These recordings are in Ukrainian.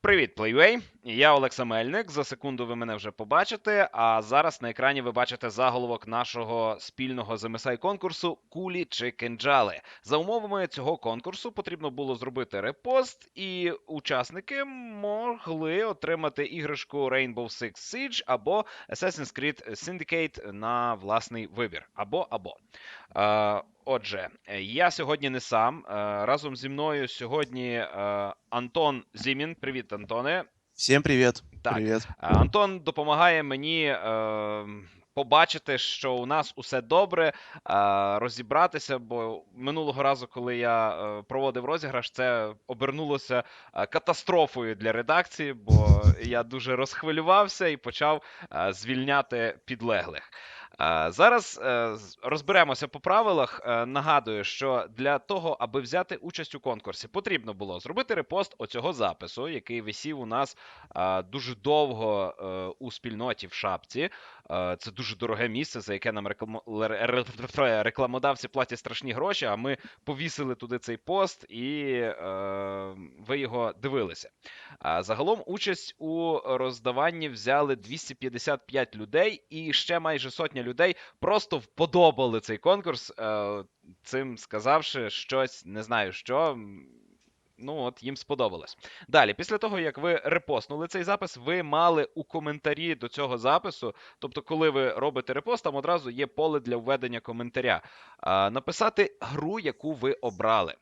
Привіт, Playway! Я Олекса Мельник. За секунду ви мене вже побачите. А зараз на екрані ви бачите заголовок нашого спільного з MSI конкурсу Кулі чи кинджали. За умовами цього конкурсу потрібно було зробити репост, і учасники могли отримати іграшку Rainbow Six Siege або Assassin's Creed Syndicate на власний вибір. Або або. Отже, е, я сьогодні не сам. Е, Разом зі мною сьогодні е, Антон Зімін. Привіт, Антоне. Всем привет. Так. Привет. Е, Антон допомагає мені побачити, що у нас усе добре, розібратися. Бо минулого разу, коли я проводив розіграш, це обернулося катастрофою для редакції, бо я дуже розхвилювався і почав звільняти підлеглих. Е, Зараз е, розберемося по правилах. Е, Нагадую, що для того, аби взяти участь у конкурсі, потрібно було зробити репост оцього запису, який висів у нас дуже довго у спільноті в шапці. Е, Це дуже дороге місце, за яке нам рекламо- рекламодавці платять страшні гроші. А ми повісили туди цей пост, і е, ви його дивилися. Загалом участь у роздаванні взяли 255 людей, і ще майже сотня людей просто вподобали цей конкурс, е, цим сказавши щось, не знаю що. Ну, от їм сподобалось. Далі, після того, як ви репостнули цей запис, ви мали у коментарі до цього запису, тобто, коли ви робите репост, там одразу є поле для введення коментаря, написати гру, яку ви обрали.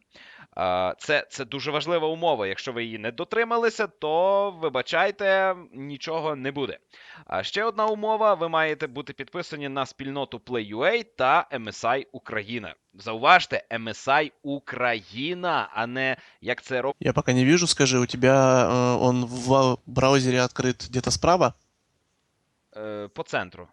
Це, це дуже важлива умова. Якщо ви її не дотрималися, то вибачайте, нічого не буде. А ще одна умова: ви маєте бути підписані на спільноту Play.ua та MSI Україна. Зауважте, MSI Україна, а не як це робить. Я пока не вижу, скажи, у тебя э, он в браузере открыт где-то справа? Е, по центру.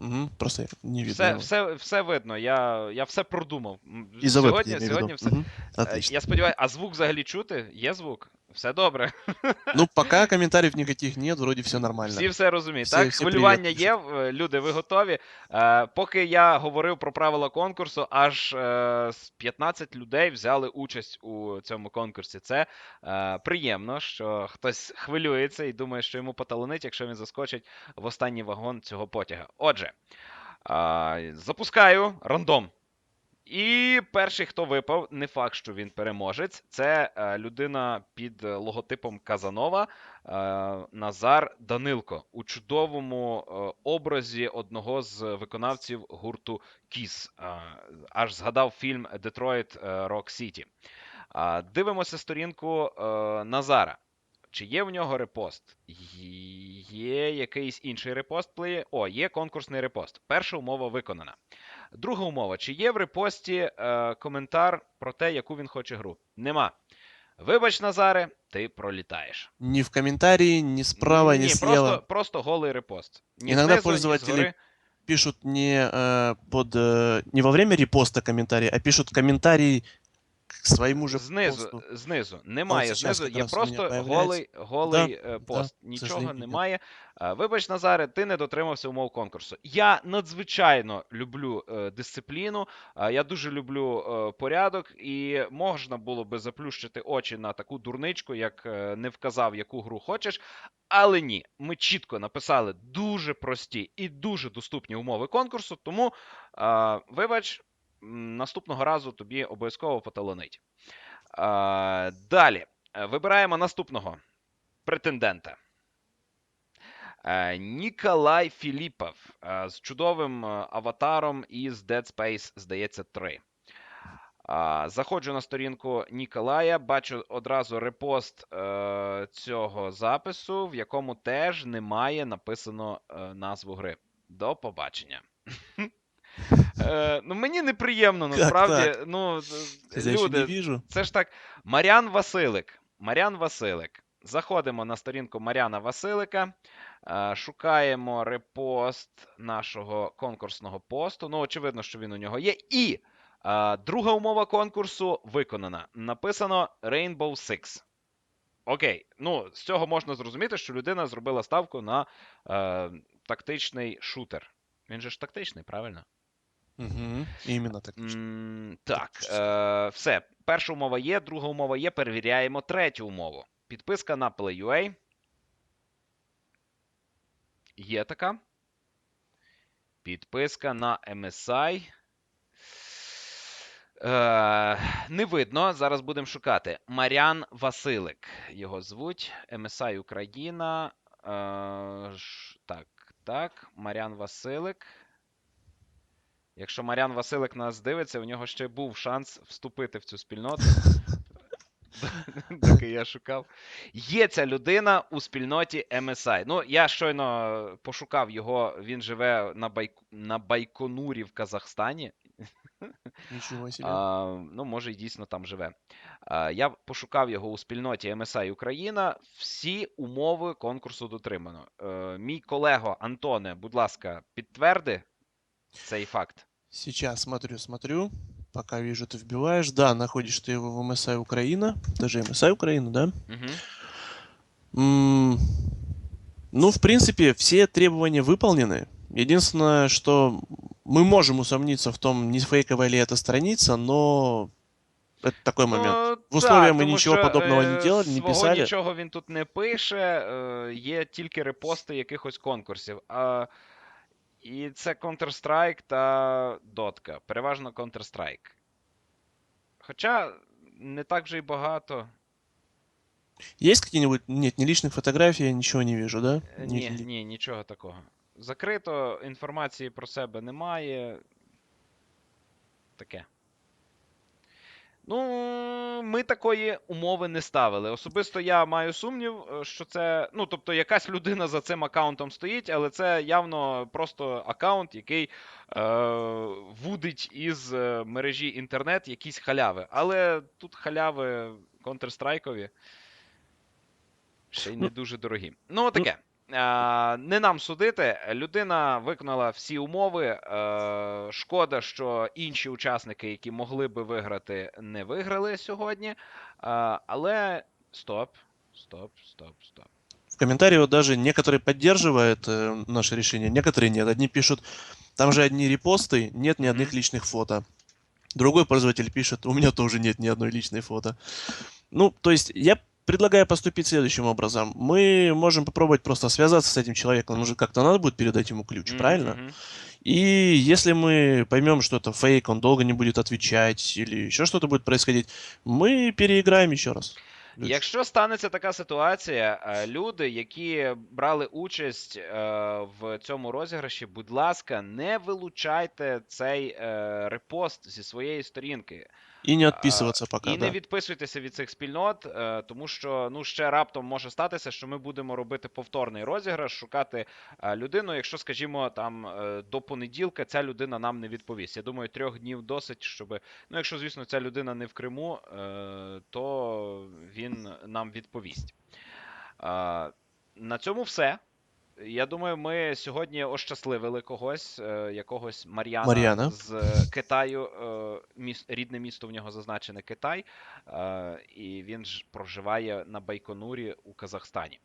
Мгм, просто не видно. Все, все, все видно. Я, я все продумав. М, Из-за Сьогодні, сьогодні все. Е, Я сподіваюся, а звук взагалі чути? Є звук? Все добре. Ну, пока комментариев никаких нет, вроде все нормально. Всі все розуміють. Всі- так, всі хвилювання привіт є. е, Люди, ви готові. Е, поки я говорив про правила конкурсу, аж е, з 15 людей взяли участь у цьому конкурсі. Це е, приємно, що хтось хвилюється і думає, що йому поталонить, якщо він заскочить в останній вагон цього потяга. Отже, е, запускаю рандом. І перший, хто випав, не факт, що він переможець. Це е, людина під е, логотипом Казанова е, Назар Данилко у чудовому образі одного з виконавців гурту Кіс. Аж згадав фільм Детройт Рок Сіті. Дивимося сторінку Назара. Чи є в нього репост? Є якийсь інший репост плеє. О, є конкурсний репост. Перша умова виконана. Друга умова: чи є в репості е, коментар про те, яку він хоче гру? Нема. Вибач, Назаре, ти пролітаєш. Ні в коментарі, ні справа, Ні, ні просто, слева. просто голий репост. Ні Иногда знизу, ні згори. Пишут не э, под э, не во время репоста комментарий, а пишут комментарий к своему же Знизу, посту. знизу. Немає сейчас знизу, є просто голий, голий е, пост. к Нічого немає. Е, Вибач, Назаре, ти не дотримався умов конкурсу. Я надзвичайно люблю е, дисципліну, я дуже люблю порядок, і можна було би заплющити очі на таку дурничку, як не вказав, яку гру хочеш. Але ні, ми чітко написали дуже прості і дуже доступні умови конкурсу, тому вибач, наступного разу тобі обов'язково поталонить. Далі. Е, Вибираємо наступного претендента. Е, Ніколай Філіпов е, з чудовим аватаром із Dead Space, здається, 3. Заходжу на сторінку Ніколая, бачу одразу репост цього запису, в якому теж немає написано назву гри. До побачення. Е, ну, мені неприємно, насправді. так? Ну, не люди, це ж так. Марян Василик. Марян Василик. Заходимо на сторінку Маряна Василика, е, шукаємо репост нашого конкурсного посту. Ну, очевидно, що він у нього є. І е, друга умова конкурсу виконана. Написано Rainbow Six. Окей, ну з цього можна зрозуміти, що людина зробила ставку на е, тактичний шутер. Він же ж тактичний, правильно? Мгм, Именно так. М, так, е, все. Перша умова є, друга умова є. Перевіряємо третю умову. Підписка на Play.ua. Є така. Підписка на MSI. Е, не видно. Зараз будемо шукати. Марян Василик. Його звуть. MSI Україна. Е, так, так. Марян Василик. Якщо Марян Василик нас дивиться, у нього ще був шанс вступити в цю спільноту. Доки я шукав. Є ця людина у спільноті MSI. Ну, я щойно пошукав його. Він живе на, Байк... на Байконурі в Казахстані. Себе. А, ну, може, і дійсно там живе. А, я пошукав його у спільноті MSI Україна. Всі умови конкурсу дотримано. Е, мій колего Антоне, будь ласка, підтверди цей факт. Сейчас смотрю, смотрю. Пока вижу, ты вбиваешь. Да, находишь ты его в MSI Украина. Даже MSI Украина, да? Угу. М, Ну, в принципе, все требования выполнены. Единственное, что мы можем усомниться в том, не фейковая ли эта страница, но это такой момент. Ну, В условиях мы тому нічого що, подобного не е, делали, не свого писали. Нічого він тут не пише, е, є тільки репости якихось конкурсів. А, і це Counter-Strike та Дотка. Переважно Counter-Strike. Хоча не так вже й багато. Есть какие-нибудь... Нет, ни личных фотографий, я ничего не вижу, да? Е, Ні, ни- ні, нічого такого. Закрито, інформації про себе немає. Таке. Ну, ми такої умови не ставили. Особисто я маю сумнів, е, що це. Ну, тобто, якась людина за цим аккаунтом стоїть, але це явно просто аккаунт, який е, вудить із е, мережі інтернет якісь халяви. Але тут халяви Counter-Strike ще й не Ну, дуже дорогі. Ну, таке. А, не нам судити. Людина виконала всі умови. Е, шкода, що інші учасники, які могли би виграти, не виграли сьогодні. А, але стоп, стоп, стоп, стоп. В комментарии вот даже некоторые поддерживают э, наше решение, некоторые нет. Одни пишут, там же одни репосты, нет ни одних Мгм. личных фото. Другой пользователь пишет, у меня тоже нет ни одной личной фото. Ну, то есть я предлагаю поступить следующим образом. Мы можем попробовать просто связаться с этим человеком, уже как-то надо будет передать ему ключ, Мгм, правильно? И если мы поймем, что это фейк, он долго не будет отвечать или еще что-то будет происходить, мы переиграем еще раз. Якщо станеться така ситуація, е, люди, які брали участь е, в цьому розіграші, будь ласка, не вилучайте цей е, репост зі своєї сторінки. И не отписываться пока, І да. не відписуйтеся від цих спільнот, тому що ну ще раптом може статися, що ми будемо робити повторний розіграш, шукати людину. Якщо, скажімо, там до понеділка ця людина нам не відповість. Я думаю, трьох днів досить, щоб. Ну, якщо, звісно, ця людина не в Криму, то він нам відповість. На цьому все. Я думаю, ми сьогодні ощасливили когось, е, якогось Мар'яна, Мар'яна. з Китаю. е, рідне місто в нього зазначене Китай, е, і він ж проживає на Байконурі у Казахстані.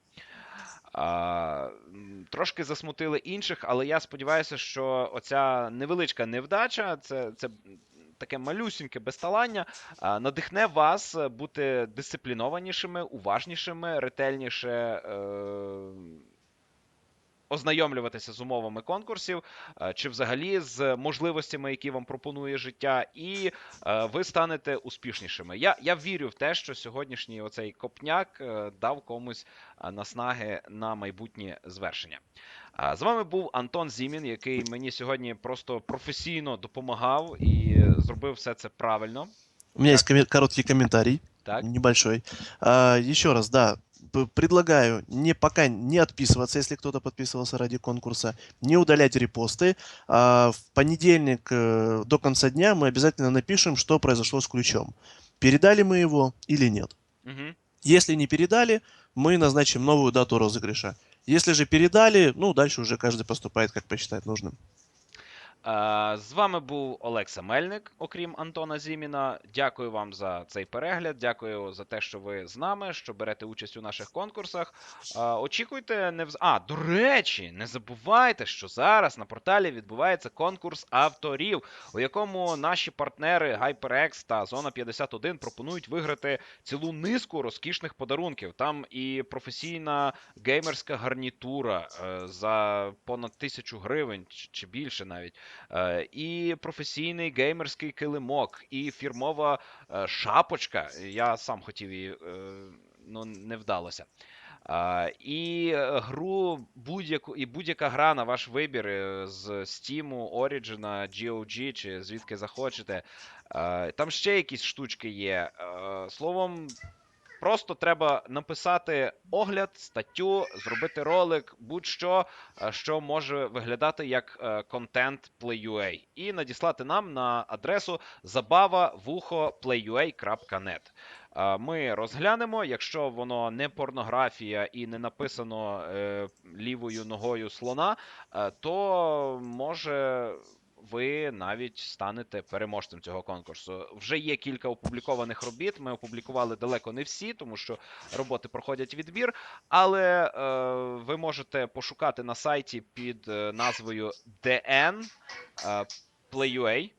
Трошки засмутили інших, але я сподіваюся, що оця невеличка невдача, це, це таке малюсіньке безталання, надихне вас е, бути дисциплінованішими, уважнішими, ретельніше. Е- Ознайомлюватися з умовами конкурсів, е, чи взагалі з можливостями, які вам пропонує життя, і е, ви станете успішнішими. Я, я вірю в те, що сьогоднішній оцей копняк е, дав комусь наснаги на майбутнє звершення. З вами був Антон Зімін, який мені сьогодні просто професійно допомагав і зробив все це правильно. У меня есть короткий комментарий, Так, небольшой. А, еще раз, да, предлагаю не пока не отписываться, если кто-то подписывался ради конкурса, не удалять репосты. А в понедельник э, до конца дня мы обязательно напишем, что произошло с ключом. Передали мы его или нет. угу. Если не передали, мы назначим новую дату розыгрыша. Если же передали, ну, дальше уже каждый поступает, как посчитает нужным. З вами був Олекса Мельник, окрім Антона Зіміна. Дякую вам за цей перегляд. Дякую за те, що ви з нами, що берете участь у наших конкурсах. Очікуйте не вз... А, до речі, не забувайте, що зараз на порталі відбувається конкурс авторів, у якому наші партнери HyperX та Зона 51 пропонують виграти цілу низку розкішних подарунків. Там і професійна геймерська гарнітура е, за понад тисячу гривень чи більше навіть. Е, і професійний геймерський килимок, і фірмова е, шапочка. Я сам хотів її, е, ну не вдалося. І гру будь-яку і будь-яка гра на ваш вибір з Steam, Origin, GOG чи звідки захочете. Там ще якісь штучки є. Словом, просто треба написати огляд, статтю, зробити ролик, будь-що, е, що може виглядати як е, контент Play.ua і надіслати нам на адресу zabava.vuho.play.ua.net. Е, Ми розглянемо, якщо воно не порнографія і не написано лівою ногою слона, то може ви навіть станете переможцем цього конкурсу. Вже є кілька опублікованих робіт. Ми опублікували далеко не всі, тому що роботи проходять відбір. Але е, ви можете пошукати на сайті під е, назвою DN е, Play.ua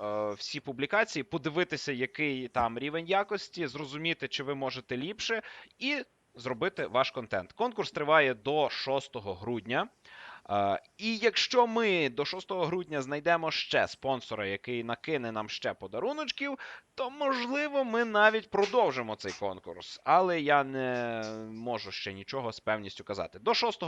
е, всі публікації, подивитися, який там рівень якості, зрозуміти, чи ви можете ліпше, і зробити ваш контент. Конкурс триває до 6 грудня. Е, І якщо ми до 6 грудня знайдемо ще спонсора, який накине нам ще подаруночків, то можливо ми навіть продовжимо цей конкурс. Але я не можу ще нічого з певністю казати. До 6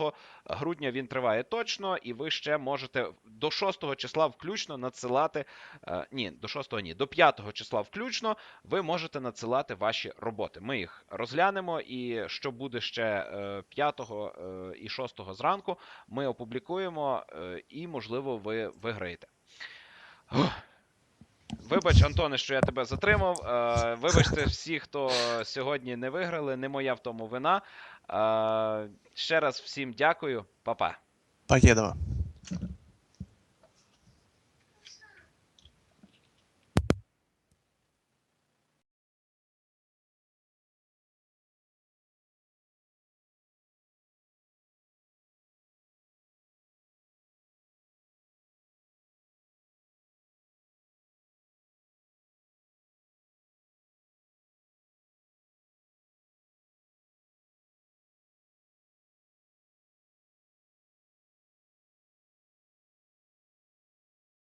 грудня він триває точно, і ви ще можете до 6 числа включно надсилати. е, Ні, до 6 ні, до 5 числа включно ви можете надсилати ваші роботи. Ми їх розглянемо, і що буде ще е, 5 е, і 6 зранку, ми опублікуємо, е, і, можливо, ви виграєте. Вибач, Антоне, що я тебе затримав. Е, Вибачте всі, хто сьогодні не виграли, не моя в тому вина. Е, Ще раз всім дякую, Па-па. Покедова.